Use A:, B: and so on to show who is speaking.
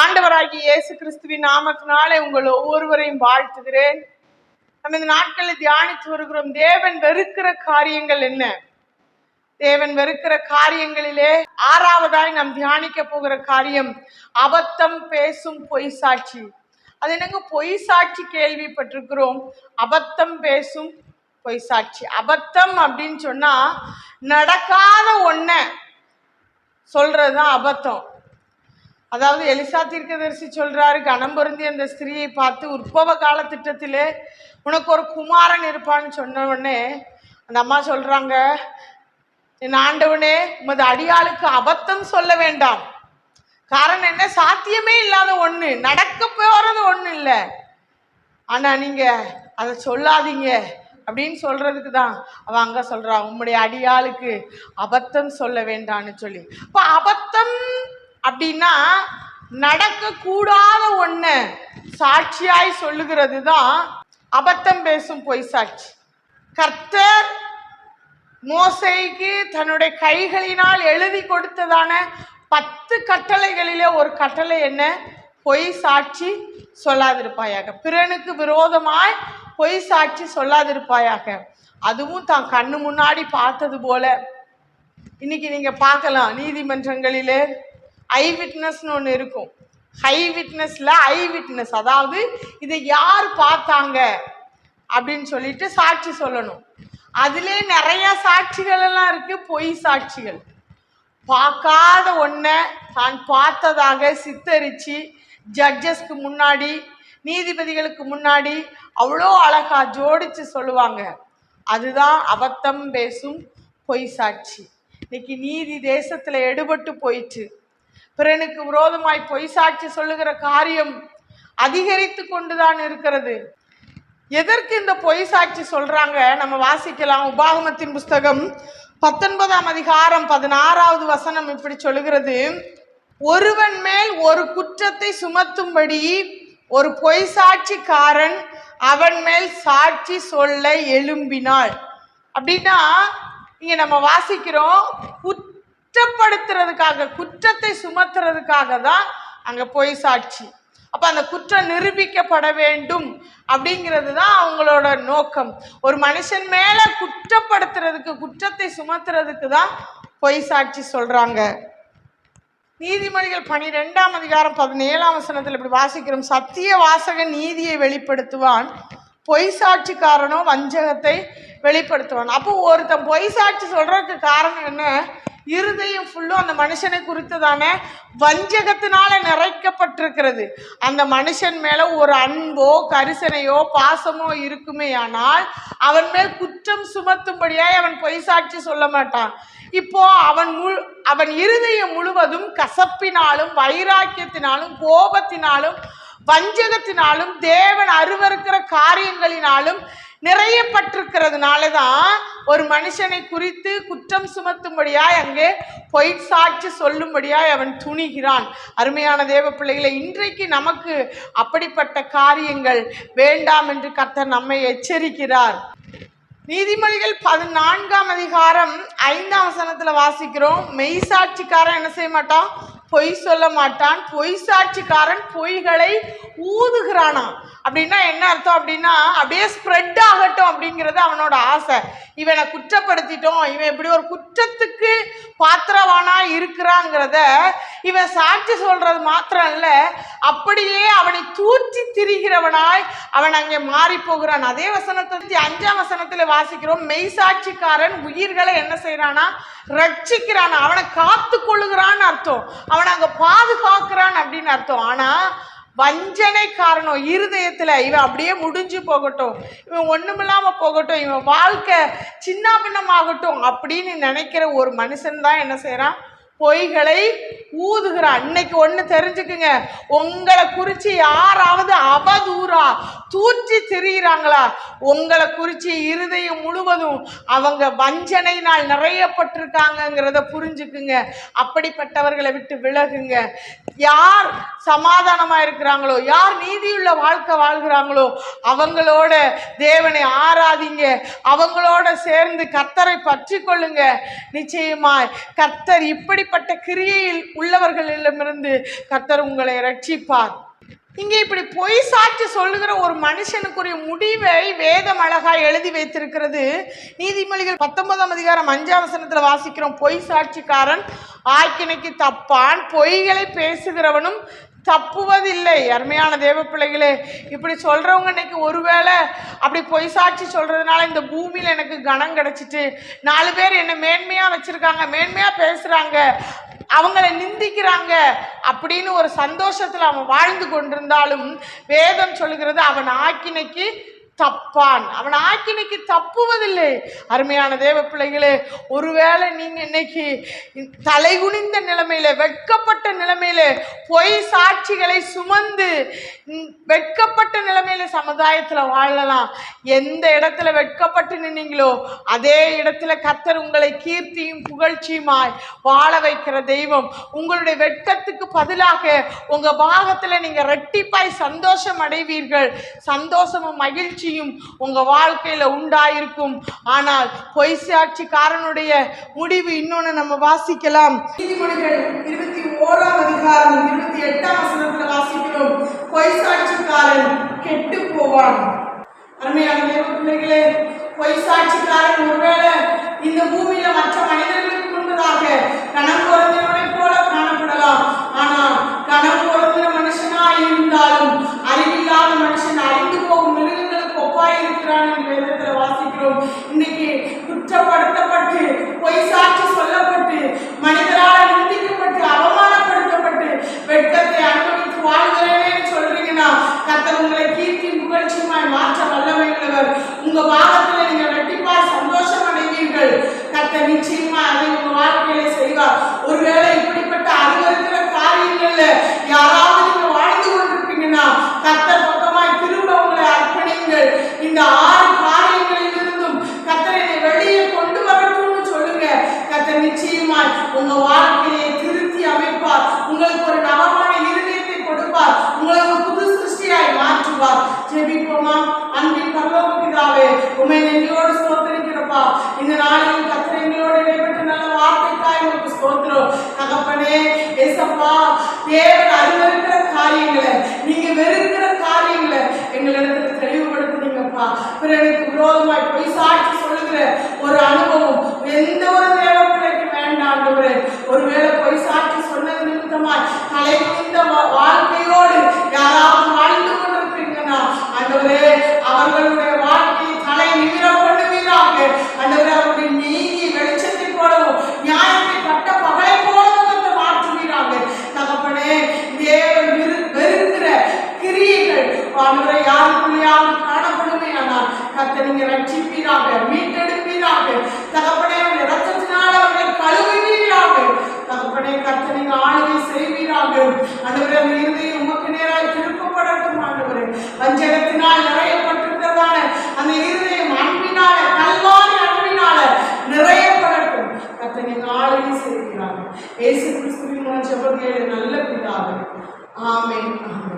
A: ஆண்டவராகிய இயேசு கிறிஸ்துவின் நாமத்தினாலே உங்கள் ஒவ்வொருவரையும் வாழ்த்துகிறேன். நம்ம இந்த நாட்களில் தியானித்து வருகிறோம் தேவன் வெறுக்கிற காரியங்கள் என்ன? தேவன் வெறுக்கிற காரியங்களிலே ஆறாவதாய் நாம் தியானிக்க போகிற காரியம் அபத்தம் பேசும் பொய் சாட்சி. அது என்னங்க? பொய் சாட்சி கேள்விப்பட்டிருக்கிறோம். அபத்தம் பேசும் பொய் சாட்சி. அபத்தம் அப்படின்னு சொன்னா நடக்காத ஒன்ன சொல்றதுதான் அபத்தம். அதாவது எலிசா தீர்க்கதரிசி சொல்றாரு கணம் பொருந்தி அந்த ஸ்திரியை பார்த்து உற்பவ கால திட்டத்திலே உனக்கு ஒரு குமாரன் இருப்பான்னு சொன்ன உடனே அந்த அம்மா சொல்றாங்க என் ஆண்டவனே உமது அடியாளுக்கு அபத்தம் சொல்ல வேண்டாம். காரணம் என்ன? சாத்தியமே இல்லாத ஒண்ணு. நடக்க போறது ஒண்ணு இல்லை. ஆனா நீங்க அதை சொல்லாதீங்க. அப்படின்னு சொல்றதுக்கு தான் அவன் அங்க சொல்றா உம்முடைய அடியாளுக்கு அபத்தம் சொல்ல வேண்டான்னு சொல்லி. இப்போ அபத்தம் அப்படின்னா நடக்கக்கூடாத ஒன்று சாட்சியாய் சொல்லுகிறது தான் அபத்தம் பேசும் பொய் சாட்சி. கர்த்தர் மோசைக்கு தன்னுடைய கைகளினால் எழுதி கொடுத்ததான பத்து கட்டளைகளிலே ஒரு கட்டளை என்ன? பொய் சாட்சி சொல்லாதிருப்பாயாக. பிறனுக்கு விரோதமாய் பொய் சாட்சி சொல்லாதிருப்பாயாக. அதுவும் தான் கண்ணு முன்னாடி பார்த்தது போல. இன்னைக்கு நீங்க பார்க்கலாம் நீதிமன்றங்களிலே. ஐ விட்னஸ்னு ஒன்று இருக்கும். ஹை விட்னஸில் ஐ விட்னஸ் அதாவது இதை யார் பார்த்தாங்க? அப்படின்னு சொல்லிட்டு சாட்சி சொல்லணும். அதிலே நிறைய சாட்சிகள் எல்லாம் இருக்கு. பொய் சாட்சிகள். பார்க்காத ஒன்றை தான் பார்த்ததாக சித்தரிச்சு ஜட்ஜஸ்க்கு முன்னாடி நீதிபதிகளுக்கு முன்னாடி அவ்வளோ அழகாக ஜோடிச்சு சொல்லுவாங்க. அதுதான் அபத்தம் பேசும் பொய் சாட்சி. இன்னைக்கு நீதி தேசத்தில் எடுபட்டு போயிட்டு பிறனுக்கு விரோதமாய் பொய் சாட்சி சொல்லுகிற காரியம் அதிகரித்து கொண்டுதான் இருக்கிறது. எதற்கு இந்த பொய் சாட்சி சொல்றாங்க? நம்ம வாசிக்கலாம். உபாகமத்தின் புஸ்தகம் பத்தொன்பதாம் அதிகாரம் பதினாறாவது வசனம் இப்படி சொல்லுகிறது. ஒருவன் மேல் ஒரு குற்றத்தை சுமத்தும்படி ஒரு பொய் சாட்சிக்காரன் அவன் மேல் சாட்சி சொல்ல எழும்பினாள். அப்படின்னா இங்க நம்ம வாசிக்கிறோம் குற்றப்படுத்துறதுக்காக குற்றத்தை சுமத்துறதுக்காக தான் அங்க பொய் சாட்சி. அப்ப அந்த குற்றம் நிரூபிக்கப்பட வேண்டும் அப்படிங்கிறது தான் அவங்களோட நோக்கம். ஒரு மனுஷன் மேல குற்றப்படுத்துறதுக்கு குற்றத்தை சுமத்துறதுக்கு தான் பொய் சாட்சி சொல்றாங்க. நீதிமொழிகள் பனிரெண்டாம் அதிகாரம் பதினேழாம் வசனத்தில் இப்படி வாசிக்கிறோம். சத்திய வாசகன் நீதியை வெளிப்படுத்துவான் பொய் சாட்சிக்காரனோ வஞ்சகத்தை வெளிப்படுத்துவான். அப்போ ஒருத்தன் பொய் சாட்சி சொல்றதுக்கு காரணம் என்ன? இருதயம் ஃபுல்லும் அந்த மனுஷனை குறித்ததான வஞ்சகத்தினால நிறைக்கப்பட்டிருக்கிறது. அந்த மனுஷன் மேல ஒரு அன்போ கரிசனையோ பாசமோ இருக்குமே ஆனால் அவன் மேல் குற்றம் சுமத்தும்படியாய் அவன் பொய் சாட்சி சொல்ல மாட்டான். இப்போ அவன் முழு அவன் இருதயம் முழுவதும் கசப்பினாலும் வைராக்கியத்தினாலும் கோபத்தினாலும் வஞ்சகத்தினாலும் தேவன் அருவருக்கிற காரியங்களினாலும் நிறையப்பட்டிருக்கிறதுனால தான் ஒரு மனுஷனை குறித்து குற்றம் சுமத்தும்படியாய் அங்கே பொய் சாட்சி சொல்லும்படியாய் அவன் துணிகிறான். அருமையான தேவ பிள்ளைகளை இன்றைக்கு நமக்கு அப்படிப்பட்ட காரியங்கள் வேண்டாம் என்று கர்த்தர் நம்மை எச்சரிக்கிறார். நீதிமொழிகள் பதினான்காம் அதிகாரம் ஐந்தாம் வசனத்தில் வாசிக்கிறோம். மெய் சாட்சிக்காரன் என்ன செய்ய மாட்டான்? பொய் சொல்ல மாட்டான். பொய் சாட்சிக்காரன் பொய்களை ஊதுகிறானான் அப்படின்னா என்ன அர்த்தம் அப்படின்னா அப்படியே ஸ்ப்ரெட் ஆகட்டும் அப்படிங்கிறது அவனோட ஆசை. இவனை குற்றப்படுத்திட்டோம் இவன் இப்படி ஒரு குற்றத்துக்கு பாத்திரவானா இருக்கிறாங்கிறத இவன் சாட்சி சொல்றது மாத்திரம் இல்லை. அப்படியே அவனை தூற்றி திரிகிறவனாய் அவன் அங்கே மாறி போகிறான் அதே வசனத்தை அஞ்சாம் வசனத்துல வாசிக்கிறோம். மெய்சாட்சிக்காரன் உயிர்களை என்ன செய்யறானா ரட்சிக்கிறான். அவனை காத்து கொள்ளுகிறான்னு அர்த்தம். அவனை அங்க பாதுகாக்கிறான் அப்படின்னு அர்த்தம். ஆனா வஞ்சனை காரணம். இருதயத்தில் இவன் அப்படியே முடிஞ்சு போகட்டும். இவன் ஒன்றுமில்லாமல் போகட்டும். இவன் வாழ்க்கை சின்ன பின்னமாகட்டும் அப்படின்னு நினைக்கிற ஒரு மனுஷன் தான் என்ன செய்கிறான் பொய்களை ஊதுகிறான் இன்னைக்கு ஒன்று தெரிஞ்சுக்குங்க. உங்களை குறித்து யாராவது அவதூறா. தூற்றி திரியிறாங்களா? உங்களை குறித்து இருதயம் முழுவதும் அவங்க வஞ்சனையினால் நிறையப்பட்டிருக்காங்கங்கிறத புரிஞ்சுக்குங்க. அப்படிப்பட்டவர்களை விட்டு விலகுங்க. யார் சமாதானமாக இருக்கிறாங்களோ யார் நீதியுள்ள வாழ்க்கை வாழ்கிறாங்களோ அவங்களோட தேவனை ஆராதிங்க. அவங்களோட சேர்ந்து கத்தரை பற்றி கொள்ளுங்க. நிச்சயமாய் கத்தர் இப்படிப்பட்ட கிரியையில் உள்ளவர்களிடமிருந்து கத்தர் உங்களை ரட்சிப்பார். இங்கே இப்படி பொய் சாட்சி சொல்லுகிற ஒரு மனுஷனுக்குரிய முடிவை வேதம் அழகா எழுதி வைத்திருக்கிறது. நீதிமொழிகள் பத்தொன்பதாம் அதிகாரம் அஞ்சாம் வசனத்தில் வாசிக்கிறோம் பொய் சாட்சிக்காரன் ஆக்கினைக்கு தப்பான் பொய்களை பேசுகிறவனும் தப்புவதில்லை. அருமையான தேவ பிள்ளைகளே இப்படி சொல்கிறவங்க இன்னைக்கு ஒருவேளை அப்படி பொய் சாட்சி சொல்கிறதுனால இந்த பூமியில் எனக்கு கனம் கிடச்சிட்டு நாலு பேர் என்னை மேன்மையாக வச்சுருக்காங்க மேன்மையாக பேசுகிறாங்க அவங்கள நிந்திக்கிறாங்க அப்படின்னு ஒரு சந்தோஷத்தில் அவன் வாழ்ந்து கொண்டிருந்தாலும் வேதம் சொல்கிறது அவன் ஆக்கினைக்கு தப்பான். அவன் ஆக்கினைக்கு தப்புவதில்லை. அருமையான தேவ பிள்ளைகளே ஒருவேளை நீங்கள் இன்னைக்கு தலைகுனிந்த நிலைமையில வெட்கப்பட்ட நிலைமையில பொய் சாட்சிகளை சுமந்து வெட்கப்பட்ட நிலைமையில சமுதாயத்துல வாழலாம். எந்த இடத்துல வெட்கப்பட்டு நின்னீங்களோ அதே இடத்துல கத்தர் உங்களை கீர்த்தியும் புகழ்ச்சியுமாய் வாழ வைக்கிற தெய்வம். உங்களுடைய வெட்கத்துக்கு பதிலாக உங்க பாகத்துல நீங்க ரெட்டிப்பாய் சந்தோஷம் அடைவீர்கள். சந்தோஷமும் மகிழ்ச்சியும் உங்க வாழ்க்கையில உண்டாயிருக்கும். ஆனால் பொய் சாட்சிக்காரனுடைய முடிவு இன்னொன்னு நம்ம வாசிக்கலாம். நீதிமொழிகள் இருபத்தி ஓராம் அதிகாரம் இருபத்தி எட்டாம் வசனத்துல வாசிக்கிறோம். பொய் சாட்சிக்காரன் கெட்டு போவான் அருமையான தேவ பிள்ளைகளே பொய் சாட்சிக்காரன் ஒருவேளை இந்த பூமியில மற்ற மனிதர்களுக்கு முன்பதாக கணம் பொருந்தினவனை போல காணப்படலாம். ஆனா கணம் பொருந்தின மனுஷனா இருந்தாலும் அறிவில்லாத மனுஷன் அழிந்து போகும் மிருகங்களுக்கு ஒப்பாய் இருக்கிறான் என்று வேதத்துல வாசிக்கிறோம். இன்னைக்கு உங்க பாகத்துல நீங்க ரெட்டிப்பாய் சந்தோஷம் அடைவீர்கள். கத்த நிச்சயமா அதை உங்க வாழ்க்கையில செய்வார் ஒருவேளை இப்படிப்பட்ட அருவருக்கிற காரியங்கள்ல யாராவது நீங்க வாழ்ந்து கொண்டிருப்பீங்கன்னா கத்தர் பக்கமாய் திரும்ப உங்களை அர்ப்பணிங்கள் இந்த ஆறு காரியங்களில் இருந்தும் கத்தர் என்னை வெளியே கொண்டு வரட்டும்னு சொல்லுங்க கத்தர் நிச்சயமாய் உங்க வாழ்க்கையை திருத்தி அமைப்பார் உங்களுக்கு ஒரு நவமான இருதயத்தை கொடுப்பார் உங்களை ஒரு புது சிருஷ்டியாய் மாற்றுவார் ஜெபிப்போமா அன்பின் பரலோக பிதாவே உண்மை நெஞ்சியோடு ஸ்தோத்தரிக்கிறப்பா இந்த நாளிலும் கத்தர் எங்களோடு இடைப்பட்ட நல்ல வார்த்தைக்காய் உங்களுக்கு ஸ்தோத்திரம். தகப்பனே ஏசப்பா தேவன் அறிவருக்கிற காரியங்களை நீங்க வெறுக்கிற காரியங்களை எங்களிடத்துல தெளிவுபடுத்துனீங்கப்பா. பிறருக்கு விரோதமாய் பொய் சாட்சி சொல்லுகிற ஒரு அனுபவம் எந்த ஒரு ஆண்டவரே அந்த இருதயம் உமக்கு நேராக திருப்பப்படட்டும் ஆண்டவரே. வஞ்சகத்தினால் நிறையப்பட்டிருக்கிறதான அந்த இருதயம் அன்பினால கல்வாரி அன்பினால நிறையப்படட்டும். கத்த நீங்க ஆளுகை ஏசு கிறிஸ்துவின் மூலம் ஜெபம் நல்ல பிதாவே. ஆமே ஆமே